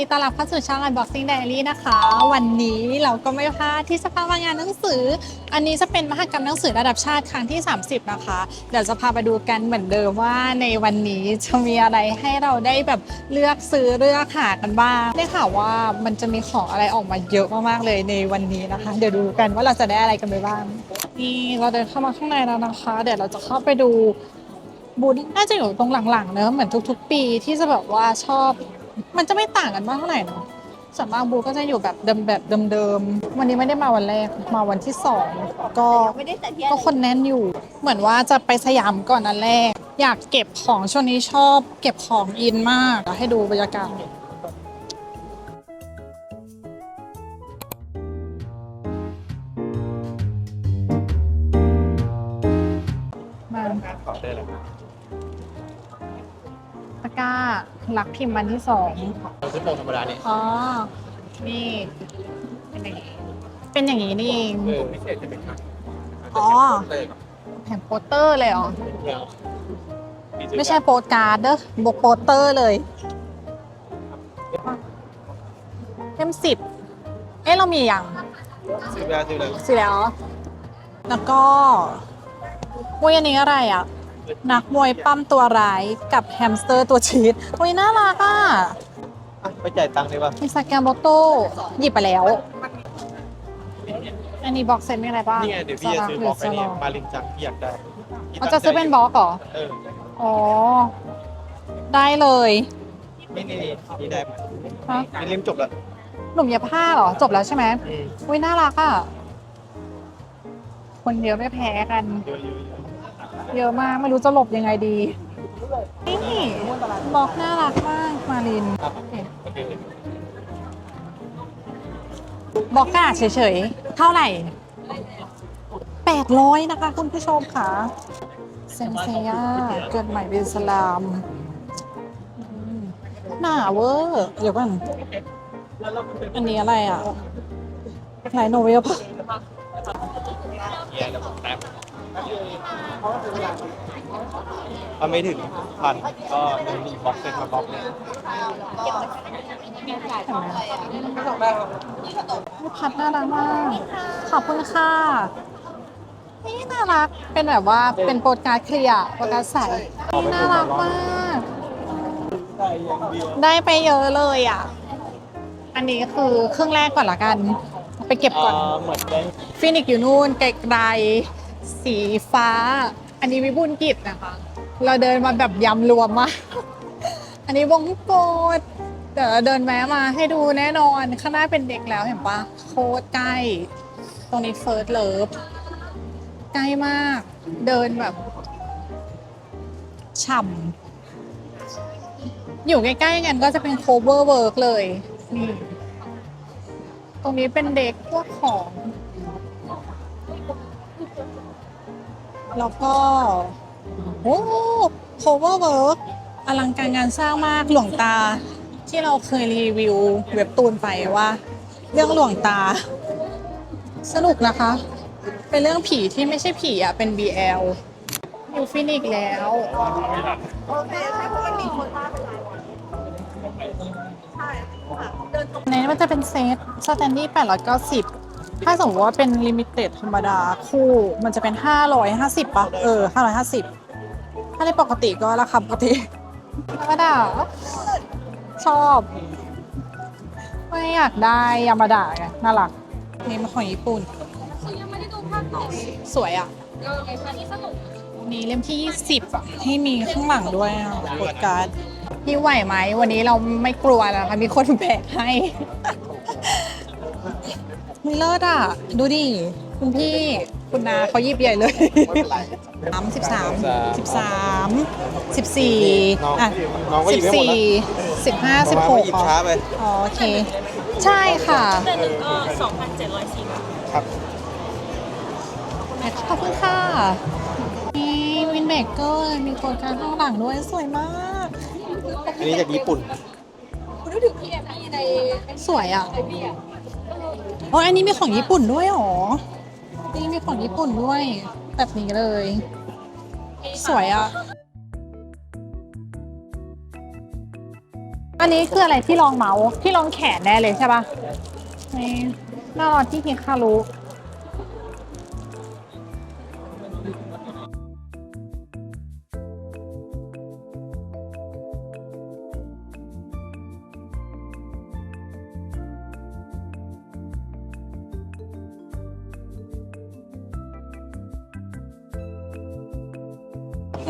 ดีต้อนรับเข้าสู่ช่อง Unboxing Diary นะคะ วันนี้เราก็ไม่พลาดที่จะพามางานหนังสือ อันนี้จะเป็นมหกรรมหนังสือระดับชาติครั้งที่ 30 นะคะ เดี๋ยวจะพาไปดูกันเหมือนเดิมว่าในวันนี้จะมีอะไรให้เราได้แบบเลือกซื้อเลือกหากันบ้างได้ข่าวว่ามันจะมีของอะไรออกมาเยอะมากๆเลยในวันนี้นะคะ เดี๋ยวดูกันว่าเราจะได้อะไรกันไปบ้างนี่เราเดินเข้ามาข้างในแล้วนะคะ เดี๋ยวเราจะเข้าไปดูบูธน่าจะอยู่ตรงหลังๆเนอะเหมือนทุก ๆ ปีที่จะแบบว่าชอบ มันจะไม่ต่างกันมากเท่าไหร่เนอะส่วนมากบูธก็จะอยู่แบบเดิมแบบเดิมๆ วันนี้ไม่ได้มาวันแรกมาวันที่สองก็ไม่ได้แต่ที่ก็คนแน่นอยู่ เหมือนว่าจะไปสยามก่อนอันแรก อยากเก็บของช่วงนี้ชอบ เก็บของอินมากเดี๋ยวให้ดูบรรยากาศ ร้ารักพิมพ์วันที่สองเราซื้อโปรธรรมดาเนี่ยอ๋อ นี่ เป็นอย่างนี้เป็นอย่างนี้นี่เองเออพิเศษจะเป็นครับอ๋อแผ่นโปสเตอร์เลยเหรอ ไม่ใช่โปสการ์ดเด้อบกโปสเตอร์เลยเต็มสิบเอ๊ะเรามีอย่างซื้อแล้วซื้อแล้วสิแล้ว แล้วก็มวยอันนี้อะไรอะ นักมวยปั้มตัวร้ายกับแฮมสเตอร์ตัวชีสโอ้ยน่ารักอะ อะไปจ่ายตังค์ดีกว่ามีสแกนโลโต้หยิบไปแล้ว อันนี้บ็อกเซตมีอะไรบ้างนี่ไงเดี๋ยวพี่จะซื้อบล็อกไอ้นี่มาลินจังพี่อยากได้พี่เราจะซื้อเป็นบล็อกเหรอ เอออ๋อ ได้เลยนี่นี่นี่นี่ได้ไหมฮะนี่เล่มจบแล้วหนุ่มเย็บผ้าเหรอ จบแล้วใช่ไหมอืมอุ้ยน่ารักอะ คนเยอะไม่แพ้กัน เยอะเยอะ เยอะมากไม่รู้จะหลบยังไงดี นี่บล็อกน่ารักมากมาลินบอเคโอเคบล็อกกาเฉยๆ เท่าไหร่800นะคะคุณผู้ชมค่ะเซนเซียเกิดใหม่เป็นสลามหนาเวอร์เดี๋ยวก่อนอันนี้อะไรอะไลโนเวลปะ ถ้าไม่ถึงพันก็เดินอีบล็อกเซ็ตมาบล็อกเนี่ยเห็นไหมลูกพัดน่ารักมากขอบคุณค่ะนี่น่ารักเป็นแบบว่าเป็นโปรดการ์ดเคลียร์โปรดการ์ดใสนี่น่ารักมาก ได้ไปเยอะเลยอะ อันนี้คือเครื่องแรกก่อนละกัน ไปเก็บก่อนฟินิกอยู่นู่นไกลๆ สีฟ้า อันนี้วิบูลกิจนะคะ เราเดินมาแบบยำรวมมาก อันนี้วงโกดเดี๋ยวเราเดินแวะมาให้ดูแน่นอน ข้างหน้าเป็นเด็กแล้วเห็นปะโคตรใกล้ ตรงนี้เฟิร์สเลิฟใกล้มาก เดินแบบฉ่ำอยู่ใกล้ๆกันก็จะเป็น cover work เลยนี่ตรงนี้เป็นเด็กพวกของ แล้วก็โอ้ cover work อลังการงานสร้างมากหลวงตา ที่เราเคยรีวิวเว็บตูนไปว่า เรื่องหลวงตา สนุกนะคะ เป็นเรื่องผีที่ไม่ใช่ผีอะเป็น BL อยู่ฟินิกแล้วโอเคใช่เพราะมันมีคนบ้าเป็นไรใช่ค่ะเดินตรงในนี้มันจะเป็นเซตสแตนดี้890 ถ้าสมมติว่าเป็นลิมิเต็ดธรรมดาคู่มันจะเป็น 550ป่ะ เออ 550 ถ้าในปกติก็ราคาปกติ ธรรมดา ชอบ ไม่อยากได้ยามาดาไงน่ารัก นี่มาของญี่ปุ่น ยังไม่ได้ดูภาคต่อสวยอะ เอออันนี้สนุกมีเล่มที่20อะให้มีข้างหลังด้วยอะโปรดการ์ดพี่ไหวไหม วันนี้เราไม่กลัวนะคะมีคนแบกให้ เลิศอะ ดูดิ คุณพี่ คุณนาเขายิบใหญ่เลยสามสิบสามสิบสามสิบสี่อะน้องก็หสิยิบบไม่หมดสี่แล้วสิบห้าสิบหกหยิบช้าไป อ๋อโอเค ใช่ค่ะเดือนหนึ่งก็2,704บาทครับ ขอบคุณค่ะนี่วินเบเกอร์มีโครงการข้างหลังด้วยสวยมาก อันนี้จากญี่ปุ่น คุณนึกถึงพี่เอ็มมี่ในสวยอะ ไอพี่อะ อ๋ออันนี้มีของญี่ปุ่นด้วยเหรอ นี่มีของญี่ปุ่นด้วย แบบนี้เลย สวยอะ อันนี้คืออะไรที่รองเมาส์ที่รองแขนแน่เลยใช่ปะนี่น่ารอที่ฮิคารุ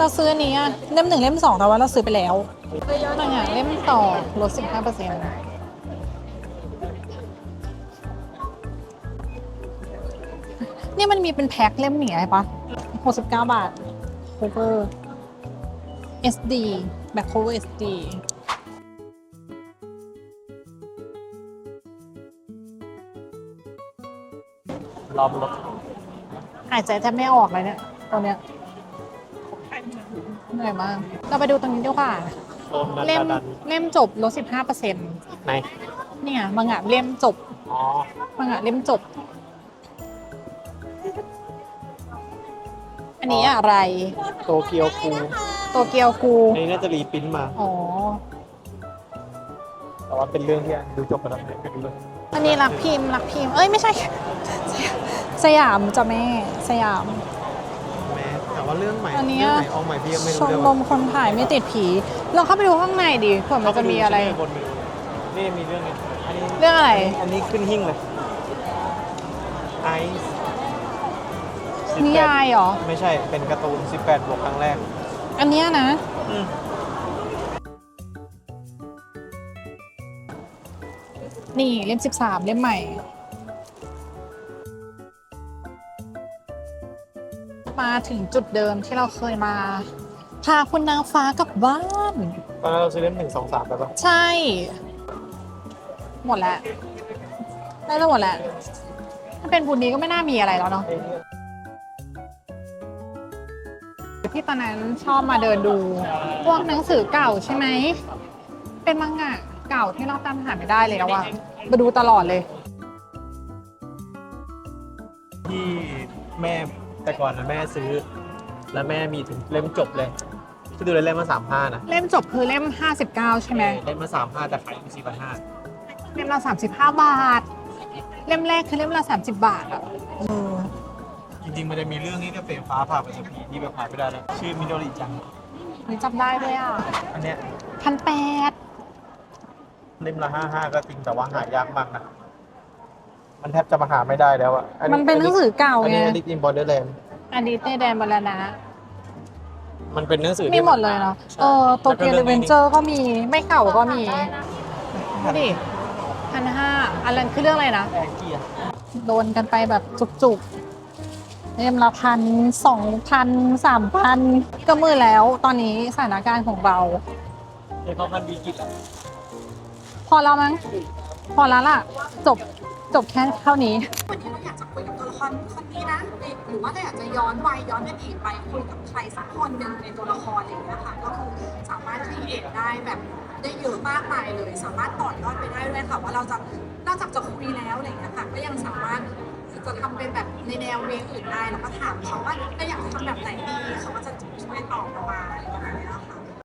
เราซื้ออันนี้อะเล่มหนึ่งเล่มสองแต่ว่าเราซื้อไปแล้วบางอย่างเล่มต่อลดสิบห้าเปอร์เซ็นต์เนี่ยมันมีเป็นแพ็คเล่มหนีอะไรปะหกสิบเก้าบาท cover SD แบบ cover SD รอบรถหายใจแทบไม่ออกเลยเนี่ยตอนเนี้ย เหนื่อยมาก เราไปดูตรงนี้ดีกว่าโดนดันเล่มดันเล่มจบลดสิบห้าเปอร์เซ็นต์ไหนเนี่ยบางอะเล่มจบอ๋อบางอะเล่มจบ อันนี้อะไร โตเกียวคูโตเกียวกูอันนี้น่าจะรีปริ้นท์มา อ๋อ แต่ว่าเป็นเรื่องที่ดูจบไปแล้วไม่ดูเลยอันนี้รักพิมพ์รักพิมพ์ เอ้ยไม่ใช่ สยามจะแม่ สยามแม้แต่ ว่าเรื่องใหม่อันเนี้ยเรื่องใหม่เอาใหม่พี่ยังไม่ชรู้มเลยรว่ามคนถ่ายไม่ติดผี เราเข้าไปดูข้างในดิเผื่อมันจะมีอะไรเข้าปดูชื่บนไปดูนี่มีเรื่องนี้อันนี้เรื่องอะไร อันนี้ขึ้นหิ้งเลยไอซ์นิยายเหรอ ไม่ใช่เป็นการ์ตูน 18 บวกครั้งแรก อันเนี้ยนะ อืม นี่เล่ม 13 เล่มใหม่ มาถึงจุดเดิมที่เราเคยมา พาคุณนางฟ้ากลับบ้าน ตอนนั้นเราซื้อเล่มหนึ่งสองสามไปปะใช่ หมดแล้ว ได้แล้วหมดแล้ว ถ้าเป็นบุญนี้ก็ไม่น่ามีอะไรแล้วเนาะ ที่ตอนนั้นชอบมาเดินดู พวกหนังสือเก่าใช่ไหม เป็นมังงะเก่าที่เราตามหาไม่ได้แล้วอะมาดูตลอดเลย ที่แม่ แต่ก่อนนะแม่ซื้อ แล้วแม่มีถึงเล่มจบเลยที่ดูเลยเล่มมาสามห้านะเล่มจบคือเล่ม 59 ใช่ไหมเล่มมาสามห้าแต่ขายอยู่สี่พันห้าเล่มละ35 บาท เล่มแรกคือเล่มละ30 บาทอะเออจริงๆมันจะมีเรื่องนี้กับเฟรมฟ้าผ่าไปสักทีที่แบบผ่านไม่ได้แล้วชื่อมิโดริจังนี่จำได้ด้วยอะอันเนี้ยพันแปดเล่มละห้าห้าก็จริงแต่ว่าหายากมากนะ มันแทบจะมาหาไม่ได้แล้วอะอัมันเป็นหนังสือเก่าอันไงนี้อลิซอินบอร์เดอร์แลนด์อันนี้เต้แดนบรณะมันเป็นหนังสือมีที่หมดเลยเนาะเออโตเกียวแล้เดก็เวรื่นงเจอร์ก็มีไม่เก่าก็มีดูดิพันห้าอันนั้นคือเรื่องอะไรนะ แองกี้อะโดนกันไปแบบจุกๆเล่มละพันสองพันสามพันก็มือแล้วตอนนี้สถานการณ์ของเราไอ้เขาพันบีกิตอะพอแล้วมั้งพอแล้วล่ะ จบ จบแค่เท่านี้วันนี้เราอยากจะคุยกับตัวละครคนนี้นะหรือว่าเราอยากจะย้อนวัยย้อนอดีตไปคุยกับใครสักคนหนึ่งในตัวละครอะไรอย่างเงี้ยค่ะก็คือสามารถครีเอทได้แบบได้เยอะมากมายเลย สามารถต่อยอดไปได้ด้วยค่ะว่าเราจะนอกจากจะคุยแล้วอะไรอย่างเงี้ยค่ะก็ยังสามารถจะทำเป็นแบบในแนวเวอื่นได้แล้วก็ถามเขาว่าเราอยากทำแบบไหนดีเขาก็จะช่วยตอบมาอะไรประมาณนี้